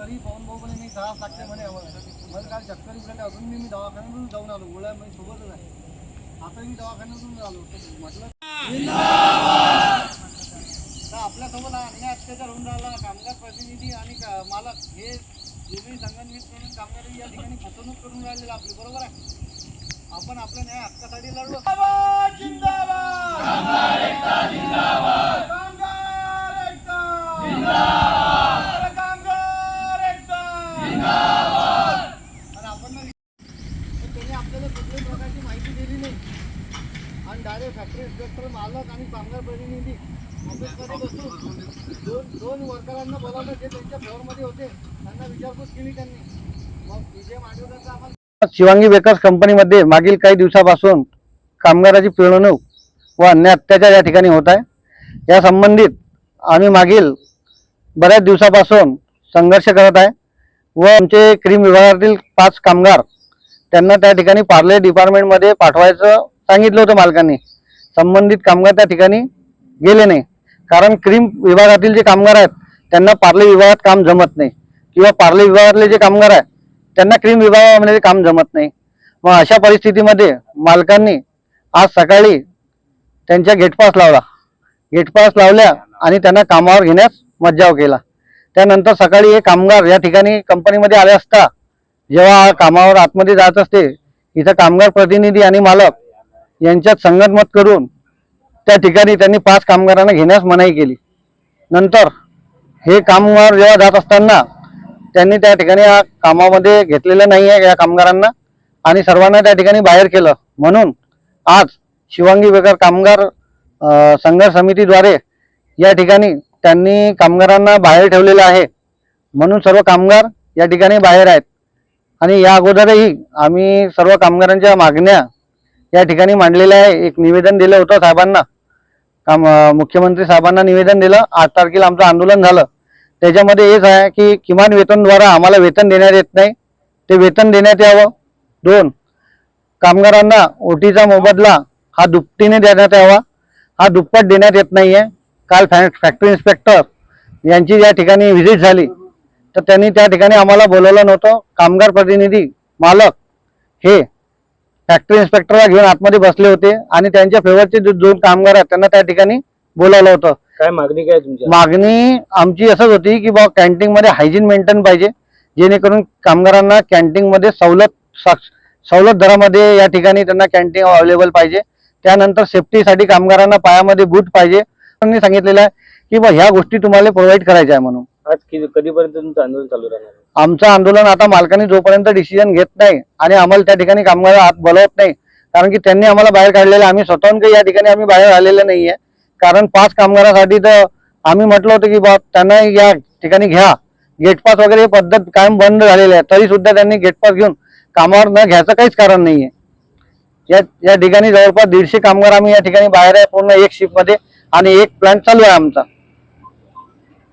तरी पाहून भाऊ म्हणे मी त्रास लागते म्हणे. मला काल चक्कर उठले अजून मी मी दवाखान्यातून जाऊन आलो. गोळ्या मी सोबतच आहे. आता मी दवाखान्यातून आलो. म्हटलं आपल्यासोबत अन्याय अत्याचार होऊन राहिला. कामगार प्रतिनिधी आणि मालक हे दोन्ही संगनमित करून कामगार या ठिकाणी फसवणूक करून राहिलेलं आपली. बरोबर आहे? आपण आपल्या न्याय हक्कासाठी लढलो. आणि आपण ना- पण त्यांनी आपल्याला कुठल्याही प्रकारची माहिती दिली नाही सारे फॅक्टरी इन्स्पेक्टर मालक आणि कामगार प्रतिनिधी ऑफिसमध्ये बसून दोन दोन वर्करांना बोलावलं जे त्यांच्या फ्लोअरमध्ये होते त्यांना विचारपूस केली त्यांनी. मग विजय मांडवकरचा आम्हाला शिवांगी बेकर्स कंपनीमध्ये मागील काही दिवसापासून कामगाराची पिळवणूक व अन्य अत्याचार या ठिकाणी होत आहे. या संबंधित आम्ही मागील बऱ्याच दिवसापासून संघर्ष करत आहे व आमचे क्रीम विभागातील पाच कामगार त्यांना त्या ठिकाणी पार्ले डिपार्टमेंटमध्ये पाठवायचं सांगितलं होतं मालकांनी संबंधित कामगार त्या ठिकाणी गेले नाही. कारण क्रीम विभागातील जे कामगार आहेत त्यांना पार्ले विभागात काम जमत नाही. किंवा पार्ले विभागातले जे कामगार आहेत त्यांना क्रीम विभागामध्ये काम जमत नाही. मग अशा परिस्थितीमध्ये मालकांनी आज सकाळी त्यांच्या गेटपास लावला. गेटपास लावल्या आणि त्यांना कामावर घेण्यास मज्जाव केला. त्यानंतर सकाळी हे कामगार या ठिकाणी कंपनीमध्ये आले असता जेव्हा कामावर आतमध्ये जात असते इथं कामगार प्रतिनिधी आणि मालक यांच्यात संगतमत करून त्या ठिकाणी त्यांनी पाच कामगारांना घेण्यास मनाई केली. नंतर हे कामगार जेव्हा जात असताना त्यांनी त्या ठिकाणी या कामामध्ये घेतलेलं नाही आहे या कामगारांना आणि सर्वांना त्या ठिकाणी बाहेर केलं. म्हणून आज शिवांगी बेकर कामगार संघर्ष समितीद्वारे या ठिकाणी त्यांनी कामगारांना बाहेर ठेवलेलं आहे. म्हणून सर्व कामगार या ठिकाणी बाहेर आहेत. आणि या अगोदरही आम्ही सर्व कामगारांच्या मागण्या या ठिकाणी मांडलेलं आहे. एक निवेदन दिलं होतं साहेबांना. काम मुख्यमंत्री साहेबांना निवेदन दिलं. आठ तारखेला आमचं आंदोलन झालं. त्याच्यामध्ये हेच आहे की किमान वेतनद्वारा आम्हाला वेतन देण्यात येत नाही. ते वेतन देण्यात यावं. दोन कामगारांना ओटीचा मोबदला हा दुपटीने देण्यात यावा. हा दुप्पट देण्यात येत नाहीये. काल फॅ फॅक्टरी इन्स्पेक्टर यांची या ठिकाणी व्हिजिट झाली. तर त्यांनी त्या ठिकाणी आम्हाला बोलवलं नव्हतं. कामगार प्रतिनिधी मालक हे फॅक्टरी इन्स्पेक्टरला घेऊन आतमध्ये बसले होते आणि त्यांच्या फेवरचे जे दोन कामगार आहेत त्यांना त्या ठिकाणी बोलावलं होतं. काय मागणी काय तुमची मागणी आमची असंच होती की बा कॅन्टीन मध्ये हायजीन मेंटेन पाहिजे जेणेकरून कामगारांना कॅन्टीन मध्ये सवलत सवलत दरामध्ये या ठिकाणी त्यांना कॅन्टीन अवेलेबल पाहिजे. त्यानंतर सेफ्टीसाठी कामगारांना पायामध्ये बूट पाहिजे. त्यांनी सांगितलेलं आहे की बा ह्या गोष्टी तुम्हाला प्रोव्हाइड करायच्या आहे म्हणून. आज कधीपर्यंत तुमचं आंदोलन चालू राहणार? आहे? आमचं आंदोलन आता मालकांनी जोपर्यंत डिसिजन घेत नाही आणि आम्हाला त्या ठिकाणी कामगार आत बोलवत नाही कारण की त्यांनी आम्हाला बाहेर काढलेलं आहे. आम्ही स्वतःहून काही या ठिकाणी आम्ही बाहेर आलेलं नाहीये. कारण पाच कामगारासाठी तर आम्ही म्हटलं होतं की बा त्यांना या ठिकाणी घ्या. गेटपास वगैरे ही पद्धत कायम बंद झालेली आहे. तरी सुद्धा त्यांनी गेटपास घेऊन कामावर न घ्यायचं काहीच कारण नाहीये. या या ठिकाणी जवळपास दीडशे कामगार आम्ही या ठिकाणी बाहेर आहे. पूर्ण एक शिफ्टमध्ये आणि एक प्लांट चालू आहे आमचा.